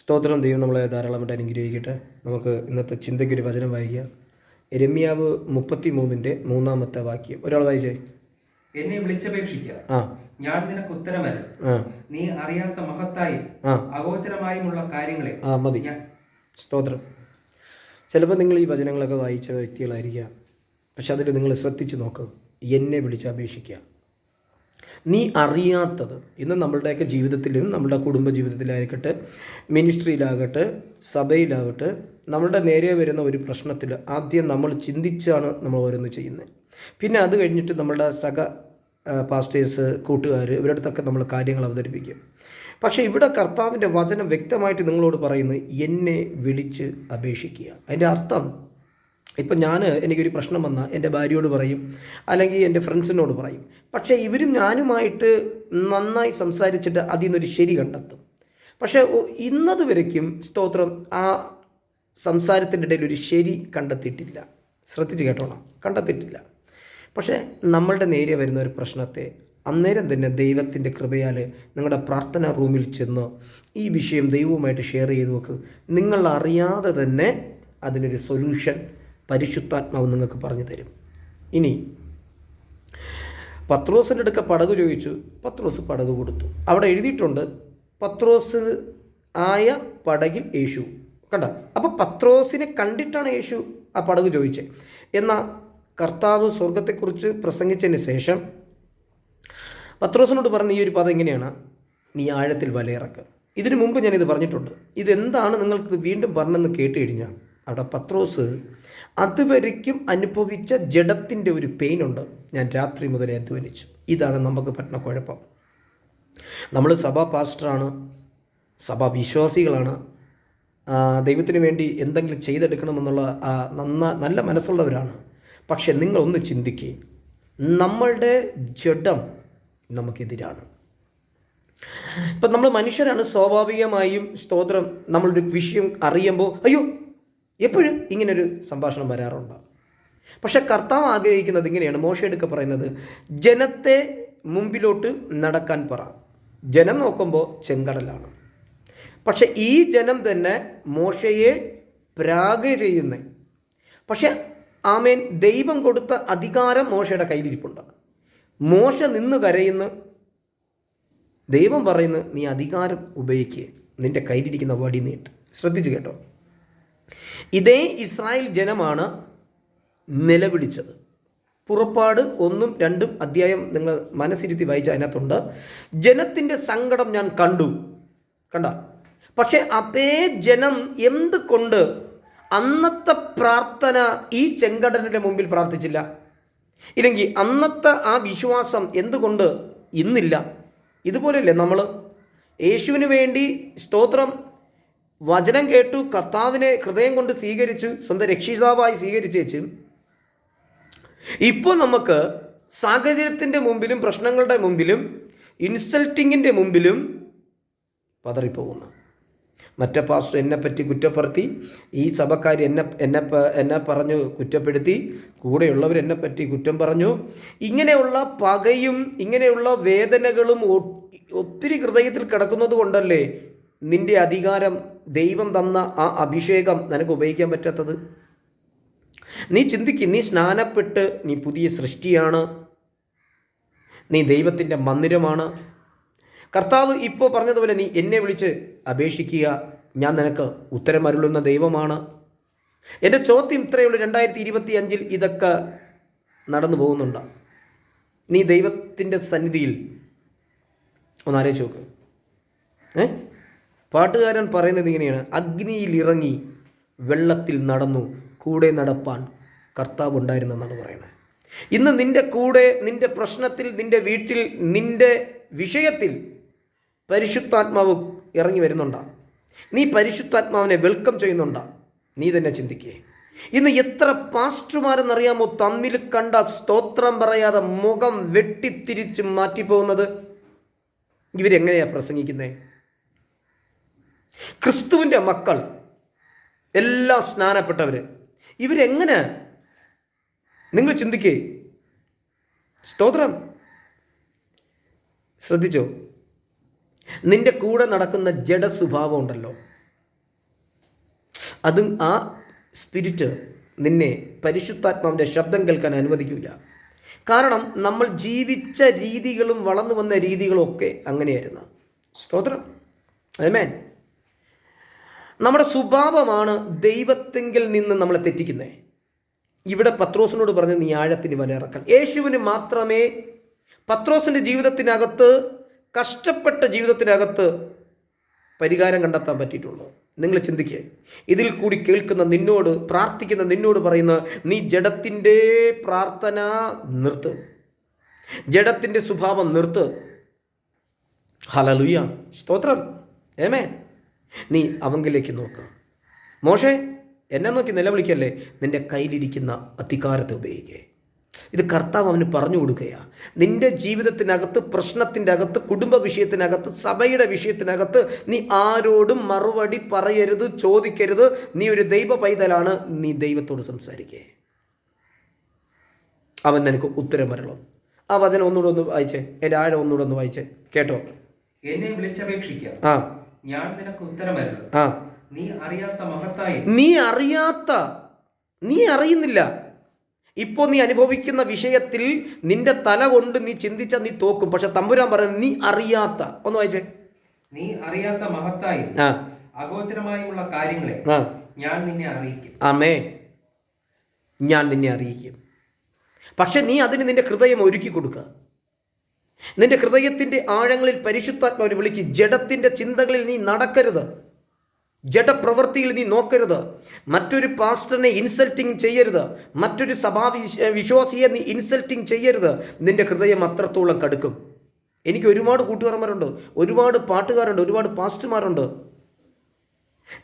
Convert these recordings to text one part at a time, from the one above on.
സ്തോത്രം ദൈവം നമ്മളെ ധാരാളമായിട്ട് അനുഗ്രഹിക്കട്ടെ. നമുക്ക് ഇന്നത്തെ ചിന്തയ്ക്കൊരു വചനം വായിക്കാം. രമ്യാവ് മുപ്പത്തി മൂന്നിന്റെ മൂന്നാമത്തെ വാക്യം. ഒരാൾ വായിച്ചേ? എന്നെ വിളിച്ചപേക്ഷിക്കുക ഞാൻ നിനക്ക് ഉത്തരമല്ല നീ അറിയാത്ത മഹത്തായി അഗോചരമായുമുള്ള കാര്യങ്ങളെ ആ മതി. സ്തോത്രം. ചിലപ്പോൾ നിങ്ങൾ ഈ വചനങ്ങളൊക്കെ വായിച്ച വ്യക്തികളായിരിക്കാം. പക്ഷെ അതിൽ നിങ്ങൾ ശ്രദ്ധിച്ചു നോക്കുക എന്നെ വിളിച്ച് അപേക്ഷിക്കുക നീ അറിയാത്തത് ഇന്ന് നമ്മളുടെയൊക്കെ ജീവിതത്തിലും നമ്മുടെ കുടുംബ ജീവിതത്തിലായിക്കട്ടെ മിനിസ്ട്രിയിലാകട്ടെ സഭയിലാകട്ടെ നമ്മളുടെ നേരെ വരുന്ന ഒരു പ്രശ്നത്തിൽ ആദ്യം നമ്മൾ ചിന്തിച്ചാണ് നമ്മൾ ഓരോന്ന് ചെയ്യുന്നത്. പിന്നെ അത് കഴിഞ്ഞിട്ട് നമ്മളുടെ സഹ പാസ്റ്റേഴ്സ് കൂട്ടുകാർ ഇവരുടെ അടുത്തൊക്കെ നമ്മൾ കാര്യങ്ങൾ അവതരിപ്പിക്കും. പക്ഷേ ഇവിടെ കർത്താവിന്റെ വചനം വ്യക്തമായിട്ട് നിങ്ങളോട് പറയുന്നത് എന്നെ വിളിച്ച് അപേക്ഷിക്കുക. അതിന്റെ അർത്ഥം ഇപ്പം ഞാൻ എനിക്കൊരു പ്രശ്നം വന്നാൽ എന്റെ ഭാര്യയോട് പറയും അല്ലെങ്കിൽ എന്റെ ഫ്രണ്ട്സിനോട് പറയും. പക്ഷേ ഇവരും ഞാനുമായിട്ട് നന്നായി സംസാരിച്ചിട്ട് അതിൽ നിന്നൊരു ശരി കണ്ടെത്തും. പക്ഷേ ഇന്നത് വരയ്ക്കും സ്തോത്രം ആ സംസാരത്തിന്റെ ഇടയിൽ ഒരു ശരി കണ്ടെത്തിയിട്ടില്ല. ശ്രദ്ധിച്ച് കേട്ടോണം. കണ്ടെത്തിയിട്ടില്ല. പക്ഷേ നമ്മളുടെ നേരെ വരുന്ന ഒരു പ്രശ്നത്തെ അന്നേരം തന്നെ ദൈവത്തിന്റെ കൃപയാൽ നിങ്ങളുടെ പ്രാർത്ഥന റൂമിൽ ചെന്ന് ഈ വിഷയം ദൈവവുമായിട്ട് ഷെയർ ചെയ്ത് നോക്ക് നിങ്ങൾ അറിയാതെ തന്നെ അതിനൊരു സൊല്യൂഷൻ പരിശുദ്ധാത്മാവ് നിങ്ങൾക്ക് പറഞ്ഞു തരും. ഇനി പത്രോസിന്റെ അടുക്ക പടക് ചോദിച്ചു. പത്രോസ് പടക് കൊടുത്തു. അവിടെ എഴുതിയിട്ടുണ്ട് പത്രോസ് ആയ പടകിൽ യേശു. കണ്ട? അപ്പോൾ പത്രോസിനെ കണ്ടിട്ടാണ് യേശു ആ പടക് ചോദിച്ചത് എന്നാൽ കർത്താവ് സ്വർഗത്തെക്കുറിച്ച് പ്രസംഗിച്ചതിന് ശേഷം പത്രോസിനോട് പറഞ്ഞ ഈ ഒരു പദം എങ്ങനെയാണ് നീ ആഴത്തിൽ വലയിറക്കുക ഇതിനു മുമ്പ് ഞാനിത് പറഞ്ഞിട്ടുണ്ട്. ഇതെന്താണ് നിങ്ങൾക്ക് വീണ്ടും പറഞ്ഞെന്ന് കേട്ട് കഴിഞ്ഞാൽ അവിടെ പത്രോസ് അതുവരയ്ക്കും അനുഭവിച്ച ജഡത്തിന്റെ ഒരു പെയിനുണ്ട് ഞാൻ രാത്രി മുതലേ അധ്വാനിച്ചു. ഇതാണ് നമുക്ക് പറ്റുന്ന കുഴപ്പം നമ്മൾ സഭാ പാസ്റ്ററാണ്. സഭാ വിശ്വാസികളാണ്. ദൈവത്തിന് വേണ്ടി എന്തെങ്കിലും ചെയ്തെടുക്കണമെന്നുള്ള നന്ന നല്ല മനസ്സുള്ളവരാണ്. പക്ഷെ നിങ്ങളൊന്ന് ചിന്തിക്കുക നമ്മളുടെ ജഡം നമുക്കെതിരാണ്. ഇപ്പം നമ്മൾ മനുഷ്യരാണ് സ്വാഭാവികമായും സ്തോത്രം. നമ്മളൊരു വിഷയം അറിയുമ്പോൾ അയ്യോ എപ്പോഴും ഇങ്ങനൊരു സംഭാഷണം വരാറുണ്ട്. പക്ഷെ കർത്താവ് ആഗ്രഹിക്കുന്നത് ഇങ്ങനെയാണ്. മോശയെടുക്ക പറയുന്നത് ജനത്തെ മുമ്പിലോട്ട് നടക്കാൻ പറ. ജനം നോക്കുമ്പോൾ ചെങ്കടലാണ്. പക്ഷെ ഈ ജനം തന്നെ മോശയെ പ്രാഗ് ചെയ്യുന്നേ. പക്ഷെ ആമേൻ ദൈവം കൊടുത്ത അധികാരം മോശയുടെ കയ്യിലിരിപ്പുണ്ട്. മോശ നിന്ന് കരയുന്നു ദൈവം പറയുന്നു നീ അധികാരം ഉപയോഗിക്കുക നിന്റെ കയ്യിലിരിക്കുന്ന വടി നീട്ട്. ശ്രദ്ധിച്ചു കേട്ടോ. ഇതേ ഇസ്രായേൽ ജനമാണ് നിലവിളിച്ചത്. പുറപ്പാട് ഒന്നും രണ്ടും അധ്യായം നിങ്ങൾ മനസ്സിരുത്തി വായിച്ച അതിനകത്തുണ്ട്. ജനത്തിന്റെ സങ്കടം ഞാൻ കണ്ടു. കണ്ട? പക്ഷേ അതേ ജനം എന്തുകൊണ്ട് അന്നത്തെ പ്രാർത്ഥന ഈ ചെങ്കടലിന്റെ മുമ്പിൽ പ്രാർത്ഥിച്ചില്ല? ഇല്ലെങ്കിൽ അന്നത്തെ ആ വിശ്വാസം എന്തുകൊണ്ട് ഇന്നില്ല? ഇതുപോലെയല്ലേ നമ്മൾ യേശുവിന് വേണ്ടി സ്തോത്രം വചനം കേട്ടു കർത്താവിനെ ഹൃദയം കൊണ്ട് സ്വീകരിച്ചു സ്വന്തം രക്ഷിതാവായി സ്വീകരിച്ചേച്ച്. ഇപ്പോൾ നമുക്ക് സാഹചര്യത്തിന്റെ മുമ്പിലും പ്രശ്നങ്ങളുടെ മുമ്പിലും ഇൻസൾട്ടിങ്ങിന്റെ മുമ്പിലും പതറിപ്പോകുന്നു. മറ്റേ പാസ്റ്റർ എന്നെപ്പറ്റി കുറ്റപ്പെടുത്തി ഈ സഭക്കാർ എന്നെ എന്നെ എന്നെ പറഞ്ഞു കുറ്റപ്പെടുത്തി കൂടെയുള്ളവർ എന്നെപ്പറ്റി കുറ്റം പറഞ്ഞു. ഇങ്ങനെയുള്ള പകയും ഇങ്ങനെയുള്ള വേദനകളും ഒത്തിരി ഹൃദയത്തിൽ കിടക്കുന്നത് കൊണ്ടല്ലേ നിന്റെ അധികാരം ദൈവം തന്ന ആ അഭിഷേകം നിനക്ക് ഉപയോഗിക്കാൻ പറ്റാത്തത്? നീ ചിന്തിക്ക് നീ സ്നാനപ്പെട്ട് നീ പുതിയ സൃഷ്ടിയാണ്. നീ ദൈവത്തിന്റെ മന്ദിരമാണ്. കർത്താവ് ഇപ്പോൾ പറഞ്ഞതുപോലെ നീ എന്നെ വിളിച്ച് അപേക്ഷിക്കുക. ഞാൻ നിനക്ക് ഉത്തരം അരുളുന്ന ദൈവമാണ്. എന്റെ ചോദ്യം ഇത്രയേ ഉള്ളൂ രണ്ടായിരത്തി ഇരുപത്തി അഞ്ചിൽ ഇതൊക്കെ നടന്നു പോകുന്നുണ്ട്? നീ ദൈവത്തിന്റെ സന്നിധിയിൽ ഒന്ന് ആലോചിച്ച് നോക്ക്. ഏ? പാട്ടുകാരൻ പറയുന്നത് ഇങ്ങനെയാണ്. അഗ്നിയിൽ ഇറങ്ങി വെള്ളത്തിൽ നടന്നു കൂടെ നടപ്പാൻ കർത്താവ് ഉണ്ടായിരുന്നെന്നാണ് പറയുന്നത്. ഇന്ന് നിന്റെ കൂടെ നിന്റെ പ്രശ്നത്തിൽ നിന്റെ വീട്ടിൽ നിന്റെ വിഷയത്തിൽ പരിശുദ്ധാത്മാവ് ഇറങ്ങി വരുന്നുണ്ടാ. നീ പരിശുദ്ധാത്മാവിനെ വെൽക്കം ചെയ്യുന്നുണ്ടാ. നീ തന്നെ ചിന്തിക്കേ. ഇന്ന് എത്ര പാസ്റ്റർമാരെന്നറിയാമോ തമ്മിൽ കണ്ട സ്തോത്രം പറയാതെ മുഖം വെട്ടിത്തിരിച്ച് മാറ്റിപ്പോകുന്നത്? ഇവരെങ്ങനെയാണ് പ്രസംഗിക്കുന്നത് ക്രിസ്തുവിന്റെ മക്കൾ എല്ലാം സ്നാനപ്പെട്ടവർ ഇവരെങ്ങനെ? നിങ്ങൾ ചിന്തിക്കേ. സ്തോത്രം. ശ്രദ്ധിച്ചോ? നിന്റെ കൂടെ നടക്കുന്ന ജഡ സ്വഭാവം ഉണ്ടല്ലോ. അത് ആ സ്പിരിറ്റ് നിന്നെ പരിശുദ്ധാത്മാവിന്റെ ശബ്ദം കേൾക്കാൻ അനുവദിക്കില്ല കാരണം നമ്മൾ ജീവിച്ച രീതികളും വളർന്നു വന്ന രീതികളും ഒക്കെ അങ്ങനെയായിരുന്നു. സ്തോത്രം. അമേൻ നമ്മുടെ സ്വഭാവമാണ് ദൈവത്തെങ്കിൽ നിന്ന് നമ്മളെ തെറ്റിക്കുന്നത് ഇവിടെ പത്രോസിനോട് പറഞ്ഞ നീ ആഴത്തിന് വലയിറക്കാൻ യേശുവിന് മാത്രമേ പത്രോസിന്റെ ജീവിതത്തിനകത്ത് കഷ്ടപ്പെട്ട ജീവിതത്തിനകത്ത് പരിഹാരം കണ്ടെത്താൻ പറ്റിയിട്ടുള്ളൂ. നിങ്ങൾ ചിന്തിക്കുക ഇതിൽ കൂടി കേൾക്കുന്ന നിന്നോട് പ്രാർത്ഥിക്കുന്ന നിന്നോട് പറയുന്ന നീ ജഡത്തിന്റെ പ്രാർത്ഥന നിർത്ത്. ജഡത്തിന്റെ സ്വഭാവം നിർത്ത്. ഹലലുയ സ്തോത്രം. ഏമേ നീ അവങ്കിലേക്ക് നോക്ക്. മോശേ എന്നെ നോക്കി നിലവിളിക്കല്ലേ? നിന്റെ കയ്യിലിരിക്കുന്ന അധികാരത്തെ ഉപയോഗിക്കേ. ഇത് കർത്താവ് അവന് പറഞ്ഞു കൊടുക്കുകയാണ് നിന്റെ ജീവിതത്തിനകത്ത് പ്രശ്നത്തിന്റെ അകത്ത് കുടുംബ വിഷയത്തിനകത്ത് സഭയുടെ വിഷയത്തിനകത്ത് നീ ആരോടും മറുപടി പറയരുത് ചോദിക്കരുത്. നീ ഒരു ദൈവ പൈതലാണ്. നീ ദൈവത്തോട് സംസാരിക്കേ. അവൻ നിനക്ക് ഉത്തരം വരണം ആ വചനം ഒന്നുകൂടെ ഒന്ന് വായിച്ചേ. എന്റെ ആഴം ഒന്നുകൂടെ ഒന്ന് വായിച്ചേ. കേട്ടോ? എന്നെ വിളിച്ചപേക്ഷിക്കാം. ആ. ഞാൻ നിനക്ക് ഉത്തരമരുത്. ആ. നീ അറിയാത്ത മഹത്തായി. നീ അറിയാത്ത നീ അറിയുന്നില്ല. ഇപ്പോൾ നീ അനുഭവിക്കുന്ന വിഷയത്തിൽ നിന്റെ തല കൊണ്ട് നീ ചിന്തിച്ചാൽ നീ തോക്കും. പക്ഷെ തമ്പുരാൻ പറയുന്നത് നീ അറിയാത്ത. ഒന്ന് വായിച്ചേ. നീ അറിയാത്ത മഹത്തായി. ആ. അഗോചരമായുമുള്ള കാര്യങ്ങളെ ആ. ഞാൻ നിന്നെ അറിയിക്കും. ആമേ. ഞാൻ നിന്നെ അറിയിക്കും. പക്ഷെ നീ അതിന് നിന്റെ ഹൃദയം ഒരുക്കി കൊടുക്കുക. നിന്റെ ഹൃദയത്തിന്റെ ആഴങ്ങളിൽ പരിശുദ്ധാത്മാവിനെ വിളിക്ക്. ജഡത്തിന്റെ ചിന്തകളിൽ നീ നടക്കരുത്. ജഡപ്രവൃത്തിയിൽ നീ നോക്കരുത്. മറ്റൊരു പാസ്റ്ററിനെ ഇൻസൾട്ടിങ് ചെയ്യരുത്. മറ്റൊരു സഭാ വിശ്വാസിയെ നീ ഇൻസൾട്ടിങ് ചെയ്യരുത്. നിന്റെ ഹൃദയം അത്രത്തോളം കടുക്കും. എനിക്ക് ഒരുപാട് കൂട്ടുകാരന്മാരുണ്ട്. ഒരുപാട് പാട്ടുകാരുണ്ട്. ഒരുപാട് പാസ്റ്റർമാരുണ്ട്.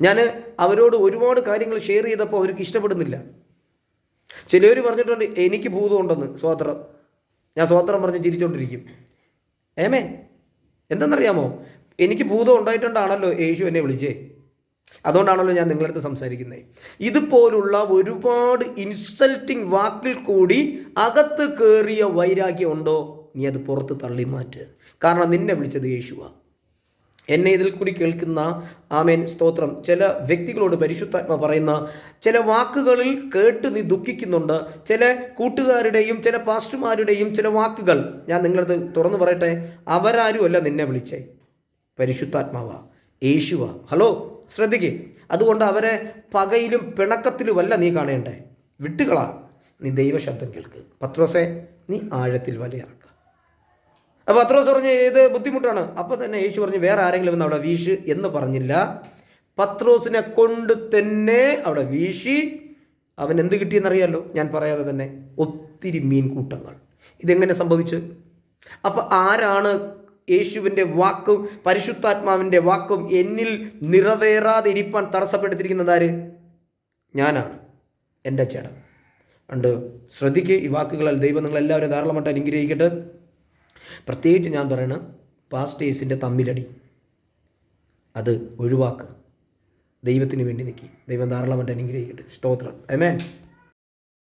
ഞാൻ അവരോട് ഒരുപാട് കാര്യങ്ങൾ ഷെയർ ചെയ്തപ്പോൾ അവർക്ക് ഇഷ്ടപ്പെടുന്നില്ല. ചിലവർ പറഞ്ഞിട്ടുണ്ട് എനിക്ക് ഭൂതമുണ്ടെന്ന് സ്വോത്രം ഞാൻ സ്വോത്രം പറഞ്ഞ് ചിരിച്ചോണ്ടിരിക്കും. ഏമേ എന്തെന്നറിയാമോ? എനിക്ക് ഭൂതം ഉണ്ടായിട്ടുണ്ടാണല്ലോ യേശു എന്നെ വിളിച്ചേ. അതുകൊണ്ടാണല്ലോ ഞാൻ നിങ്ങളുടെ അടുത്ത് സംസാരിക്കുന്നത് ഇതുപോലുള്ള ഒരുപാട് ഇൻസൾട്ടിങ് വാക്കിൽ കൂടി അകത്ത് കയറിയ വൈരാഗ്യം ഉണ്ടോ? നീ അത് പുറത്ത് തള്ളി മാറ്റ് കാരണം നിന്നെ വിളിച്ചത് യേശുവാണ് എന്നെ ഇതിൽ കൂടി കേൾക്കുന്ന ആമേൻ സ്തോത്രം. ചില വ്യക്തികളോട് പരിശുദ്ധാത്മ പറയുന്ന ചില വാക്കുകളിൽ കേട്ട് നീ ദുഃഖിക്കുന്നുണ്ട്. ചില കൂട്ടുകാരുടെയും ചില പാസ്റ്റുമാരുടെയും ചില വാക്കുകൾ ഞാൻ നിങ്ങളത് തുറന്നു പറയട്ടെ. അവരാരും അല്ല നിന്നെ വിളിച്ചേ. പരിശുദ്ധാത്മാവ യേശുവ. ഹലോ ശ്രദ്ധിക്കേ. അതുകൊണ്ട് അവരെ പകയിലും പിണക്കത്തിലുമല്ല നീ കാണേണ്ടേ. വിട്ടുകളാ നീ ദൈവശബ്ദം കേൾക്ക്. പത്രോസെ നീ ആഴത്തിൽ വലയിറക്കുക അപ്പോൾ പത്രോസ് പറഞ്ഞ് ഏത് ബുദ്ധിമുട്ടാണ്. അപ്പോൾ തന്നെ യേശു പറഞ്ഞ് വേറെ ആരെങ്കിലും വന്ന് അവിടെ വീശ് എന്ന് പറഞ്ഞില്ല. പത്രോസിനെ കൊണ്ട് തന്നെ അവിടെ വീശി. അവൻ എന്ത് കിട്ടിയെന്നറിയാലോ? ഞാൻ പറയാതെ തന്നെ ഒത്തിരി മീൻ കൂട്ടങ്ങൾ ഇതെങ്ങനെ സംഭവിച്ചു? അപ്പോൾ ആരാണ് യേശുവിന്റെ വാക്കും പരിശുദ്ധാത്മാവിന്റെ വാക്കും എന്നിൽ നിറവേറാതെ ഇരിപ്പാൻ തടസ്സപ്പെടുത്തിയിരിക്കുന്നത് ആര്? ഞാനാണ്. എന്റെ ചേട്ടൻ. ഉണ്ട് ശ്രദ്ധിക്കുക ഈ വാക്കുകളാൽ ദൈവം നിങ്ങളെല്ലാവരും ധാരാളമായിട്ട് അനുഗ്രഹിക്കട്ടെ. പ്രത്യേകിച്ച് ഞാൻ പറയണ പാസ്റ്റേഴ്സിന്റെ തമ്മിലടി. അത് ഒഴിവാക്ക്. ദൈവത്തിന് വേണ്ടി നിൽക്കി ദൈവം ധാരാളമായിട്ട് അനുഗ്രഹിക്കട്ടെ. സ്തോത്രം. അമേൻ